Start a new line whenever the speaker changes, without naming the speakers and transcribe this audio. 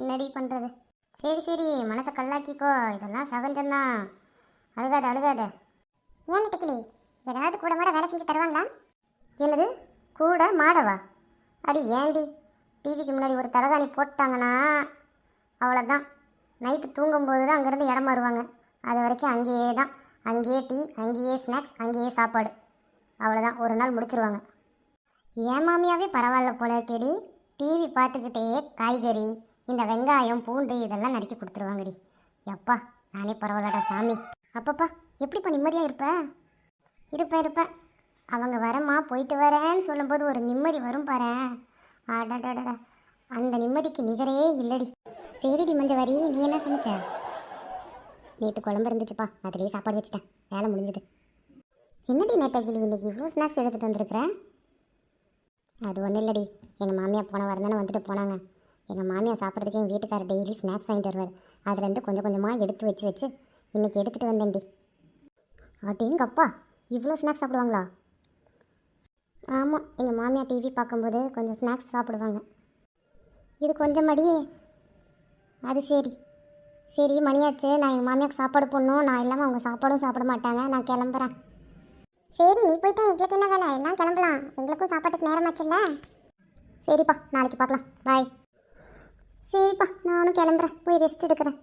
என்னடி பண்ணுறது சரி சரி மனசை கல்லாக்கிக்கோ. இதெல்லாம் சகஜம்தான். அழுகாத அழுகாத.
ஏன் நெட்டக்கிளி? ஏதாவது கூட மாட வேலை செஞ்சு தருவாங்களா?
என்னது? கூட மாடவா? அடி ஏண்டி? டிவிக்கு முன்னாடி ஒரு தலைகாணி போட்டாங்கன்னா அவ்வளோதான் நைட்டு தூங்கும்போது தான் அங்கேருந்து இடம் மாறுவாங்க. அது வரைக்கும் அங்கேயே தான் அங்கேயே டீ அங்கேயே ஸ்நாக்ஸ் அங்கேயே சாப்பாடு. அவ்வளோதான் ஒரு நாள் முடிச்சிருவாங்க. ஏன் மாமியாவே பரவாயில்ல போல இருக்கேடி? டிவி பார்த்துக்கிட்டே காய்கறி இந்த வெங்காயம் பூண்டு இதெல்லாம் நறுக்கி கொடுத்துருவாங்கடி. எப்பா நானே பரவாயில்லடா சாமி. அப்பப்பா எப்படிப்பா நிம்மதியாக இருப்ப? இருப்பேன் இருப்பேன் அவங்க வரமா போயிட்டு வரேன்னு சொல்லும்போது ஒரு நிம்மதி வரும் பாரு. அடடடடா அந்த நிம்மதிக்கு நிகரே இல்லடி சரிடி மஞ்சவாரி நீ என்ன சமைச்ச நேற்று குழம்பு இருந்துச்சுப்பா. அதுலேயே சாப்பாடு வச்சுட்டேன். வேலை முடிஞ்சது. என்னடி நேத்தகிளி இன்னைக்கு இவ்வளோ ஸ்நாக்ஸ் எடுத்துகிட்டு வந்திருக்கிறேன் அது ஒன்றும் இல்லடி. எங்கள் மாமியார் போன வாரம் தானே வந்துட்டு போனாங்க. எங்கள் மாமியார் சாப்பிட்றதுக்கு எங்கள் வீட்டுக்காரர் டெய்லி ஸ்நாக்ஸ் வாங்கிட்டு வருவார். அதுலேருந்து கொஞ்சம் கொஞ்சமாக எடுத்து வச்சு வச்சு இன்றைக்கி எடுத்துகிட்டு வந்தேன்டி. அப்படிங்கப்பா இவ்வளோ ஸ்நாக்ஸ் சாப்பிடுவாங்களா? ஆமாம் எங்கள் மாமியார் டிவி பார்க்கும்போது கொஞ்சம் ஸ்நாக்ஸ் சாப்பிடுவாங்க. இது கொஞ்சம் மடியே அது சரி. சரி மணியாச்சு. நான் எங்கள் மாமியாருக்கு சாப்பாடு போடணும். நான் இல்லாமல் அவங்க சாப்பாடும் சாப்பிட மாட்டாங்க. நான் கிளம்புறேன்.
சரி நீ போயிட்டா எங்களுக்கு என்ன வேலை? எல்லாம் கிளம்பலாம். எங்களுக்கும் சாப்பாட்டுக்கு நேரமாச்சுல்ல?
சரிப்பா நாளைக்கு பார்க்கலாம். பாய் சரிப்பா நானும் கிளம்புறேன். போய் ரெஸ்ட் எடுக்கிறேன்.